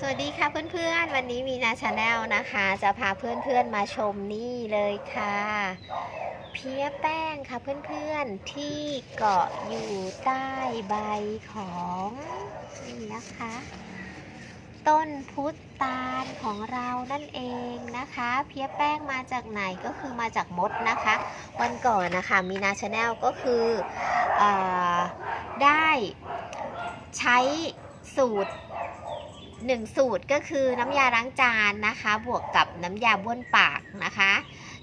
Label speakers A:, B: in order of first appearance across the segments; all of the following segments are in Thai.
A: สวัสดีค่ะเพื่อนๆ วันนี้มีนาชาแนลนะคะ จะพาเพื่อนๆมาชมนี่เลยค่ะ เพี้ยแป้งค่ะเพื่อนๆที่เกาะอยู่ใต้ใบของนี่นะคะ ต้นพุทธตาลของเรานั่นเองนะคะ เพี้ยแป้งมาจากไหนก็คือมาจากมดนะคะ วันก่อนนะคะมีนาชาแนลก็คืออได้ใช้สูตร หนึ่งสูตรก็คือน้ำยาล้างจานนะคะ บวกกับน้ำยาบ้วนปากนะคะ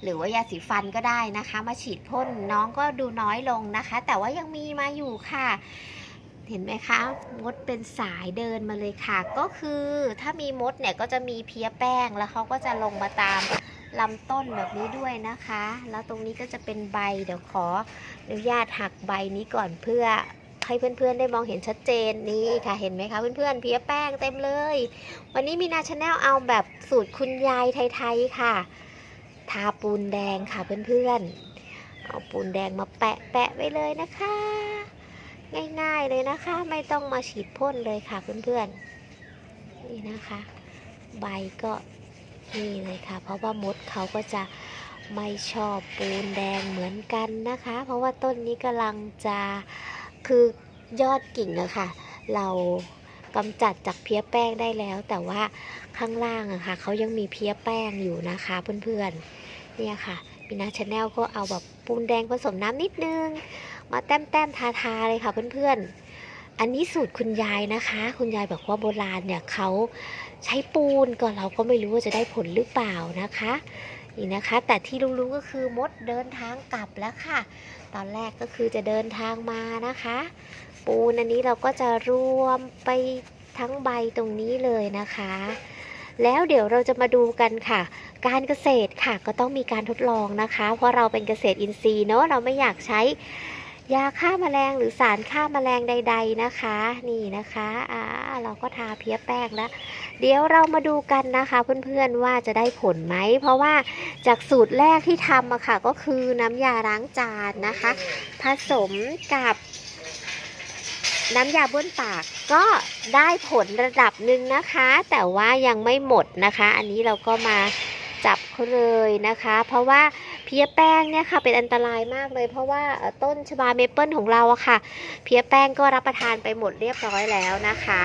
A: หรือว่ายาสีฟันก็ได้นะคะ มาฉีดพ่นน้องก็ดูน้อยลงนะคะ แต่ว่ายังมีมาอยู่ค่ะ เห็นไหมคะมดเป็นสายเดินมาเลยค่ะ ก็คือถ้ามีมดเนี่ยก็จะมีเพี้ยแป้งแล้วเขาก็จะลงมาตามลำต้นแบบนี้ด้วยนะคะ แล้วตรงนี้ก็จะเป็นใบ เดี๋ยวขออนุญาตหักใบนี้ก่อนเพื่อ ให้เพื่อนๆ ได้มองเห็นชัดเจนนี่ค่ะเห็นไหมคะเพื่อนๆเพี้ยแป้งเต็มเลย วันนี้มีนาชาแนลเอาแบบสูตรคุณยายไทยๆค่ะ ทาปูนแดงค่ะเพื่อนๆ เอาปูนแดงมาแปะแปะไว้เลยนะคะ ง่ายๆเลยนะคะ ไม่ต้องมาฉีดพ่นเลยค่ะเพื่อนๆนี่นะคะ ใบก็นี่เลยค่ะ เพราะว่ามดเขาก็จะไม่ชอบปูนแดงเหมือนกันนะคะ เพราะว่าต้นนี้กำลังจะ คือยอดกิ่งอะค่ะ เรากำจัดจากเพี้ยแป้งได้แล้ว แต่ว่าข้างล่างอะค่ะเขายังมีเพี้ยแป้งอยู่นะคะเพื่อนๆเนี่ยค่ะมินาชาแนลก็เอาแบบปูนแดงผสมน้ำนิดนึง มาแต้มแต้มๆทาทาๆเลยค่ะเพื่อนๆ อันนี้สูตรคุณยายนะคะ คุณยายบอกว่าโบราณเนี่ยเขาใช้ปูนก็เราก็ไม่รู้ว่าจะได้ผลหรือเปล่านะคะ นี่นะคะ แต่ที่รู้ๆก็คือมดเดินทางกลับแล้วค่ะ ตอนแรกก็คือจะเดินทางมานะคะ ปูนอันนี้เราก็จะรวมไปทั้งใบตรงนี้เลยนะคะ แล้วเดี๋ยวเราจะมาดูกันค่ะ การเกษตรค่ะก็ต้องมีการทดลองนะคะ เพราะเราเป็นเกษตรอินทรีย์เนาะเราไม่อยากใช้ยาฆ่าแมลงหรือสารฆ่าแมลงใด ๆนะคะ นี่นะคะอ่า เราก็ทาเพี้ยแป้งแล้ว เดี๋ยวเรามาดูกันนะคะเพื่อนๆว่าจะได้ผลไหม เพราะว่าจากสูตรแรกที่ทำอะค่ะ ก็คือน้ำยาล้างจานนะคะ ผสมกับน้ำยาบ้วนปากก็ได้ผลระดับหนึ่งนะคะ แต่ว่ายังไม่หมดนะคะ อันนี้เราก็มาจับเขาเลยนะคะ เพราะว่า เพี้ยแป้งเนี่ยค่ะเป็นอันตรายมากเลย เพราะว่าต้นชบาเมเปิลของเราอะค่ะ เพี้ยแป้งก็รับประทานไปหมดเรียบร้อยแล้วนะคะ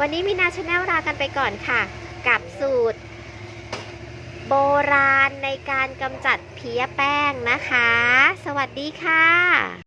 A: วันนี้มีนาชาแนลลากันไปก่อนค่ะ กับสูตร โบราณในการกำจัดเพี้ยแป้งนะคะ สวัสดีค่ะ